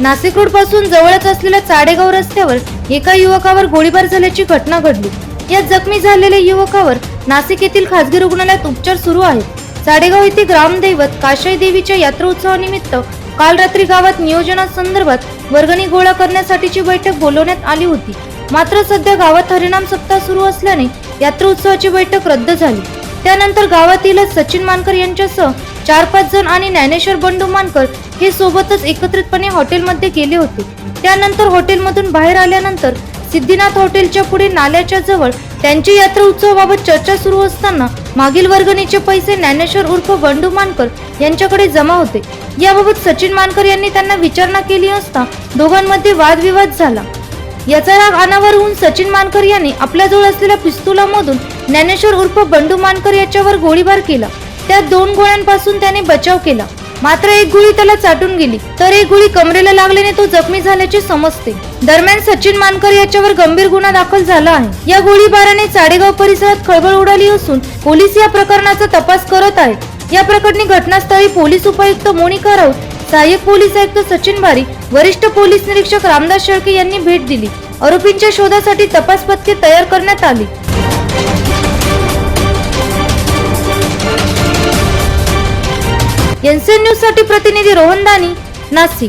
नाशिक रोडपासून जवळच असलेल्या चाडेगाव रस्त्यावर एका युवकावर गोळीबार झाल्याची घटना घडली. यात जखमी झालेल्या युवकावर नाशिक येथील खासगी रुग्णालयात उपचार सुरू आहेत. चाडेगाव येथे ग्रामदैवत काशाई देवीच्या यात्रा उत्सवानिमित्त काल रात्री गावात नियोजनासंदर्भात वर्गणी गोळा करण्यासाठीची बैठक बोलवण्यात आली होती. मात्र सध्या गावात हरिणाम सप्ताह सुरू असल्याने यात्रा उत्सवाची बैठक रद्द झाली. त्यानंतर गावातीलच सचिन मानकर यांच्यासह चार पाच जण आणि ज्ञानेश्वर बंडू मानकर हे सोबतच एकत्रितपणे हॉटेलमध्ये गेले होते. त्यानंतर हॉटेलमधून बाहेर आल्यानंतर सिद्धिनाथ हॉटेलच्या पुढे नाल्याच्या जवळ त्यांची यात्रा उत्सवाबाबत चर्चा सुरू असताना मागील वर्गणीचे पैसे ज्ञानेश्वर उर्फ बंडू मानकर यांच्याकडे जमा होते. याबाबत सचिन मानकर यांनी त्यांना विचारणा केली असता दोघांमध्ये वादविवाद झाला. याचा राग अनावर होऊन सचिन मानकर यांनी आपल्याजवळ असलेल्या पिस्तुलामधून ज्ञानेश्वर उर्फ बंडू मानकर याच्यावर गोळीबार केला. त्या दोन गोळ्यांपासून त्याने बचाव केला. मात्र एक गोळी त्याला चाटून गेली. तर एक गोळी कमरेला लागल्याने तो जखमी झाल्याचे समजते. दरम्यान सचिन मानकर याच्यावर गंभीर गुन्हा दाखल झाला आहे. या गोळीबाराने चाडेगाव परिसरात खळबळ उडाली असून पोलीस या प्रकरणाचा तपास करत आहेत. या प्रकरणी घटनास्थळी पोलीस उपायुक्त मोनिका राऊत सहाय्यक पोलीस आयुक्त सचिन भारी वरिष्ठ पोलीस निरीक्षक रामदास शेळके यांनी भेट दिली. आरोपींच्या शोधासाठी तपास पथके तयार करण्यात आली. एनसीएन न्यूजसाठी प्रतिनिधी रोहन दानी नाशिक.